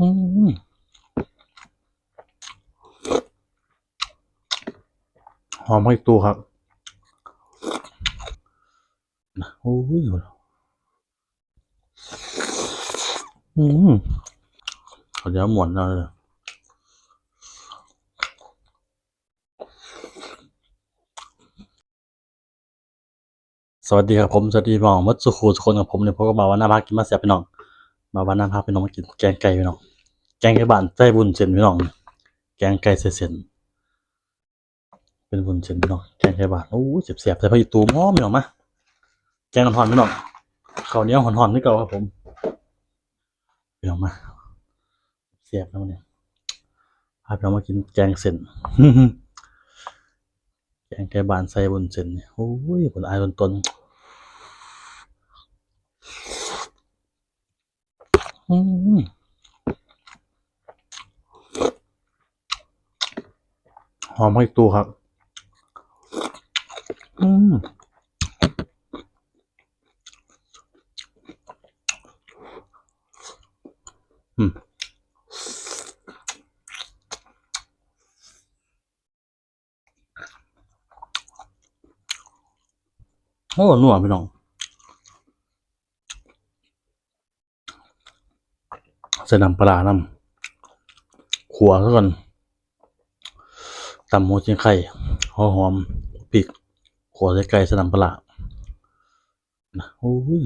อืมหอมให้ตูครับโอ้ยอืมเขาจะหมวนเราเลยสวัสดีครับผมสวัสดีพี่น้องมัดสุขูทุกคนกับผมเนี่ยพบกับมาวันหน้าพักกินมาเสียพี่น้องมาวันหน้าพักพี่น้องมากินแกงไก่พี่น้อง แกงไก่บ้านใส่บุญเส้นพี่น้อง แกงไก่ใส่เส้น เป็นบุญเส้นพี่น้อง แกงไก่บ้านโอ้เสียบเสียบใส่ผักอีตูหอมพี่น้องมา แกงห่อนพี่น้องข้าวเหนียวห่อนๆนี่เก่าครับผมพี่น้องมา เสียบแล้วเนี่ยพาพี่น้องมากินแกงเส้น แกงไก่บ้านใส่บุญเส้นโอ้ยผลอายตนๆอืม อมให้ตูครับ อืมอืมโอ้หนัวพี่น้องใส่น้ำปลาร้าน้ำขัวซะก่อน ตำหัวเชียงไข่หัวหอมพริกขัวใส่ไก่สน้ำปลาร้านะโอ้ย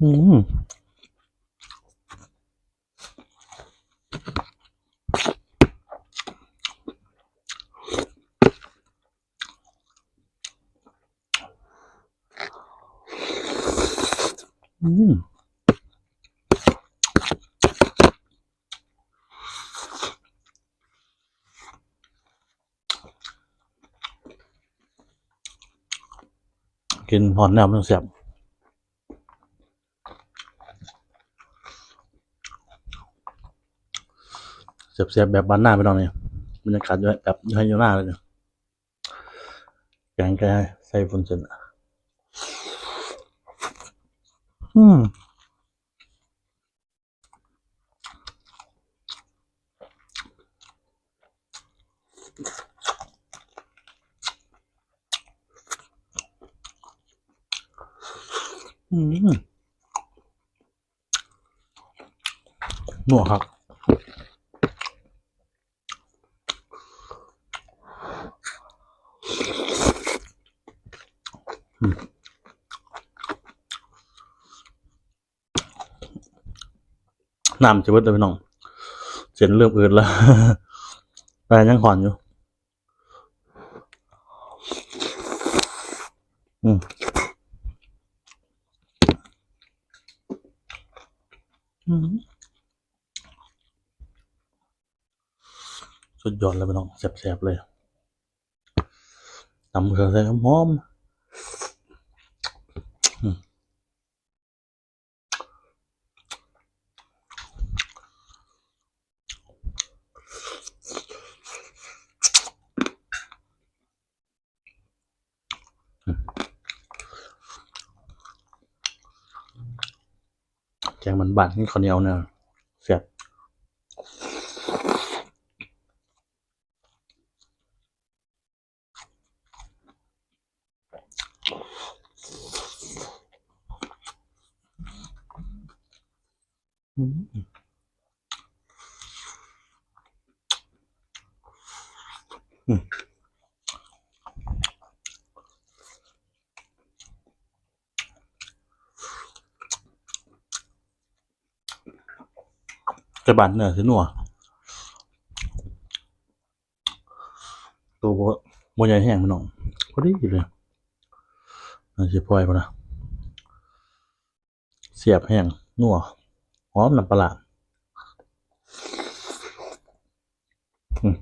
อืมอืม กินหอนแนวมันเสียบเสียบเสียบแบบบ้านหน้าไปหน่อยเนี่ยบรรยากาศอยู่แบบยู่ให้อยู่หน้าเลยเนี่ยแกงแกใส่ฟุนเซนอืม หนัวครับอืมน้ำจะเบิดเลยพี่น้องเสียนเริ่มอืดแล้วแต่ยังหอนอยู่ อืม อืม สุดยอดเลยพี่น้องแสบๆเลยตำเครื่องใส่หอม งมันบานนี่ข้าวเหนียวเนี่ยแซ่บอืม อืมแต่บานเนื้อสิหนัวตัวโมยแห้งพี่น้องพอดีเลยน่าสิปล่อยพุ่นะเสียบแห้งนัวหอมน้ำปลาร้าอืม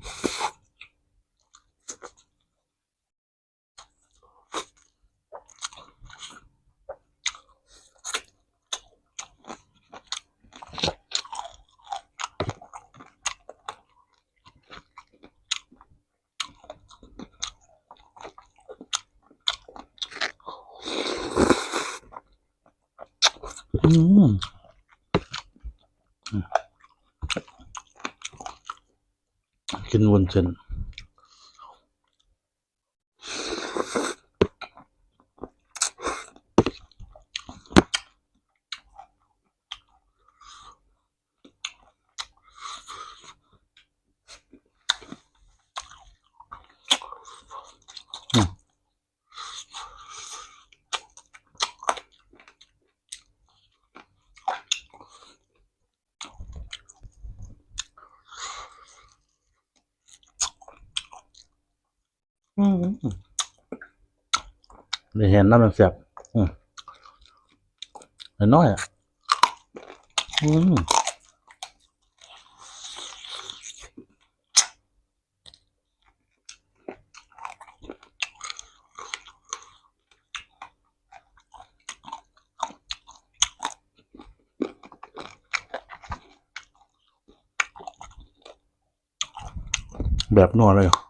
อืมกินวนเส้น อืมได้เห็นน้ำมันเสียบอืมน้อยอะอืมแบบนัวเลยเหรอ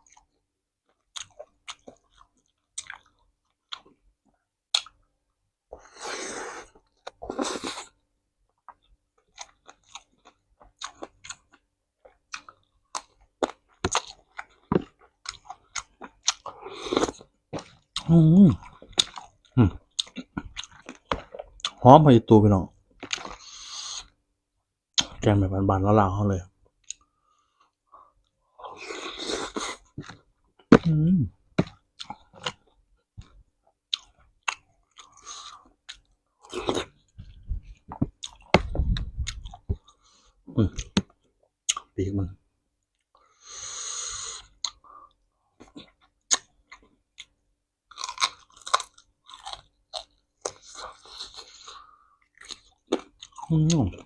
มอืม หอมไปตัวพี่น้องแกงแบบบานๆแล้วลาวเขาเลย อืมอืมปีกมัน อืม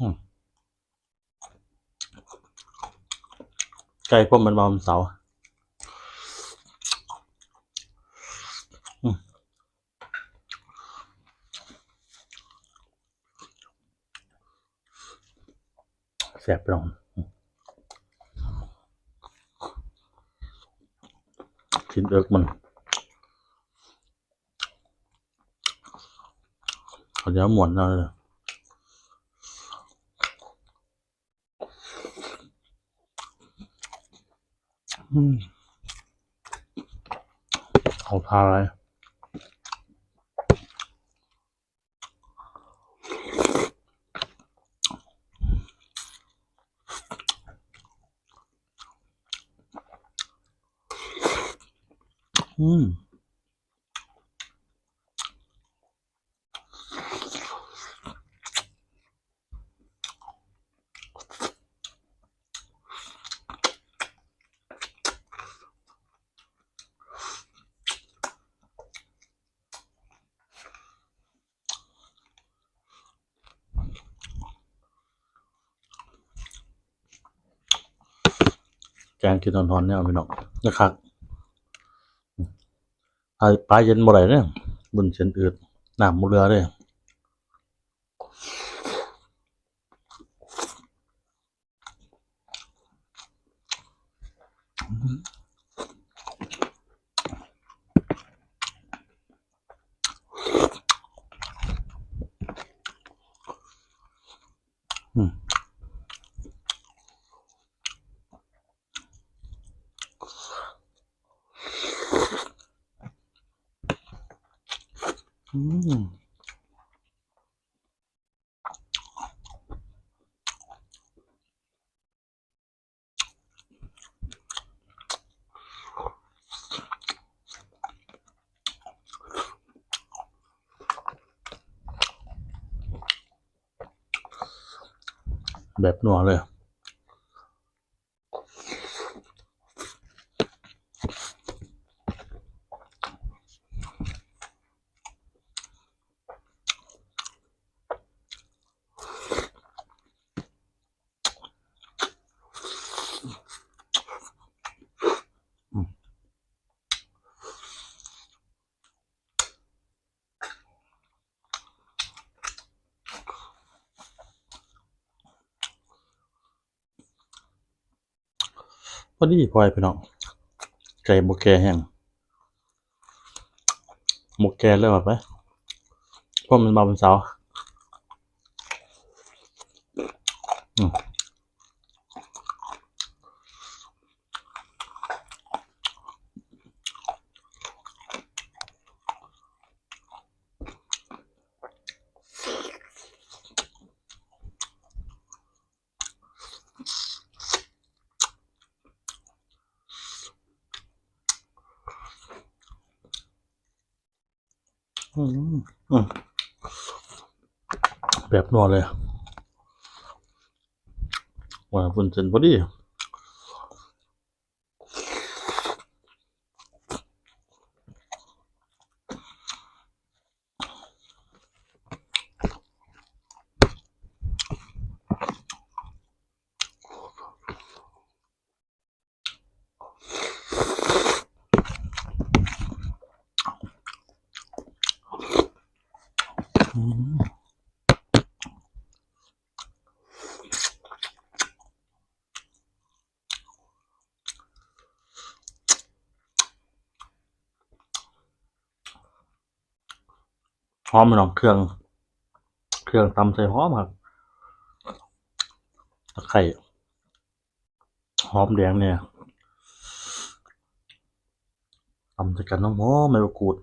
อืมไก่พวกมันบอมเสาร์อืมแสบลองชิ้นเอิกมันเขาจะหมวนเอาเลย อืมเกงกินนอนๆเนี่ยเอาไปหนอกนะครับปลาปลาเย็นบ่ได้เนี่ยบุญเส้นอืดหน้ำหมูเรือเลยอืมอืม แบบนัวเลย อ พอดีพอยพี่น้องไก่บกแก่แห้งบกแก่เลยแบบไหมเพราะมันมาเป็นเสาร์อืม อืมอืม แบบนัวเลยว่าฝุ่นเส้นพอดี อมน้องเครื่อง เครื่องตำใส่หอมครับตะไคร่หอมแดงเนี่ยตำใส่กันน้องหอมใบมะกรูด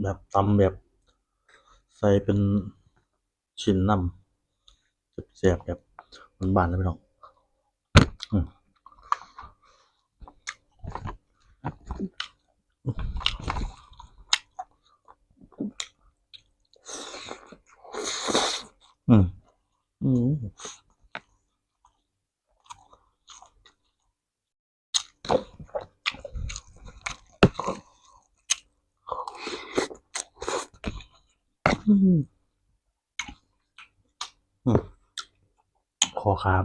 แบบตำแบบ ใส่เป็นชิ้นน้ำแซ่บแบบบานเลยพี่น้องอืม อืม อืมอืมอืมคอคาม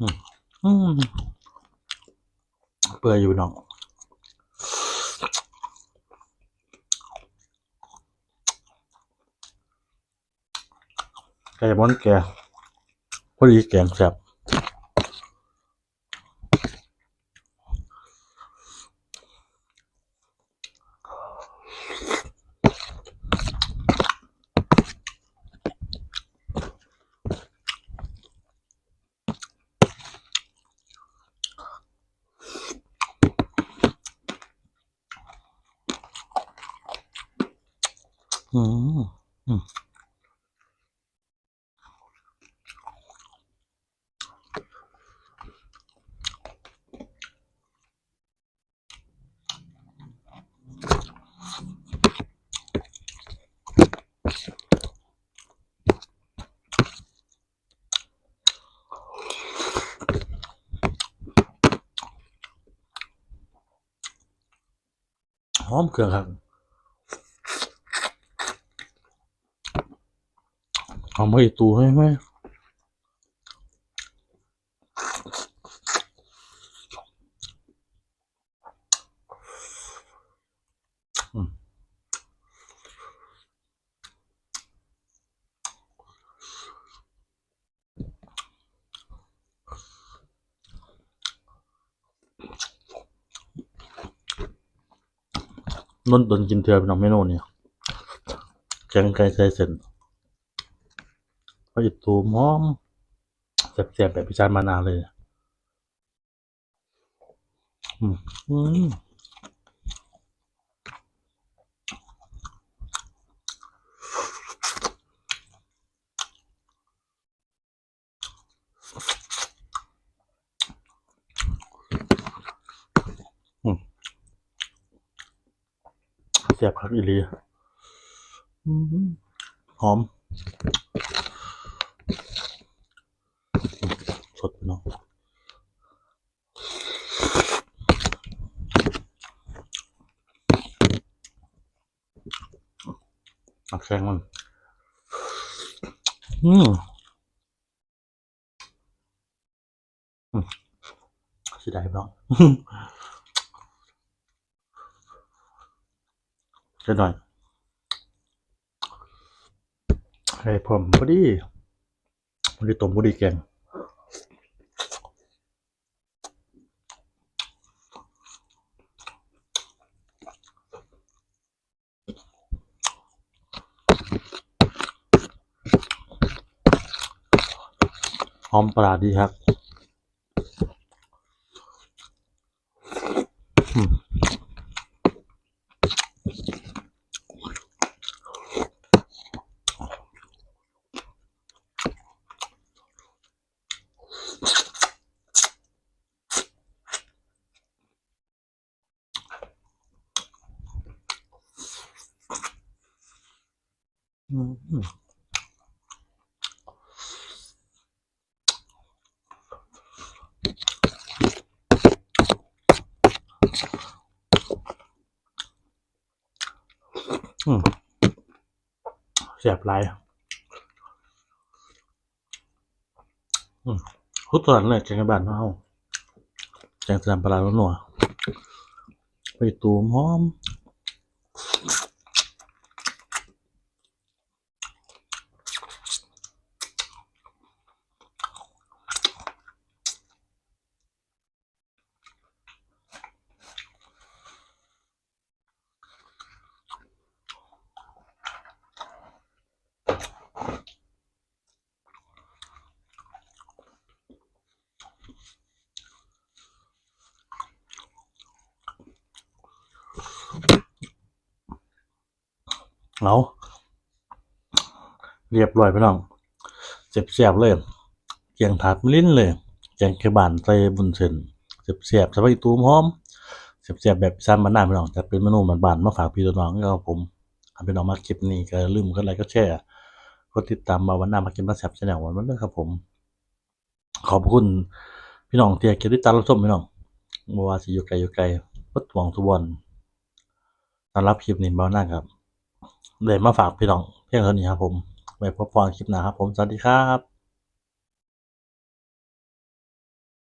อืม เปื่อยอยู่น้องไก่บ้อนแกพอดีแกงแซ่บ อืมอืมหอมเครื่องครับ หอมให้ตูให้ไหมอืมนนดนกินเถื่อเป็นน้องเมนูเนี่ยแกงไก่ใส่เส้น พออีตูหอมแซ่บๆแบบพิจารณ์มานานเลยอืมอืมอืมแซ่บครับอีลีอืมหอม สดเนาะแข็งมันอืมอืมสิได้บ้างจะหน่อยให้ผมพอดีพอดีต้มพอดีแกง หอมปลาดีครับอืมอืม เสียบไรอืมทุกตอนเลยแกงกระบาดเฮาแกงสนามปลาร้าหนัวไปตูมหอม เอาเรียบร้อยพี่น้องเจ็บเสียบๆเลยเกียงถาดมลิ้นเลยแกงเคบานใส่บุญเส้นเจ็บเสียบสบายตูมหอมเสียบเสียบๆแบบซ้ำมานหน้าพี่น้องจะเป็นเมนูบานๆมาฝากพี่น้องก็ผมถ้าพี่น้องมาคลิปนี้ก็ลืมกดไลค์ก็แชร์กดติดตามมาวันหน้ามากินมาแซ่บชาแนลวันนั้นด้วยครับผม ขอบคุณพี่น้องเที่เกียรติตามรับชมพี่น้องบ่ว่าสิอยู่ไกลอยู่ไกลวัดหวังทุกวันสำหรับคลิปนี้เบาหน้าครับ เลยมาฝากพี่น้องเพียงเท่านี้ครับผมไว้พบกันคลิปหน้าครับผมสวัสดีครับ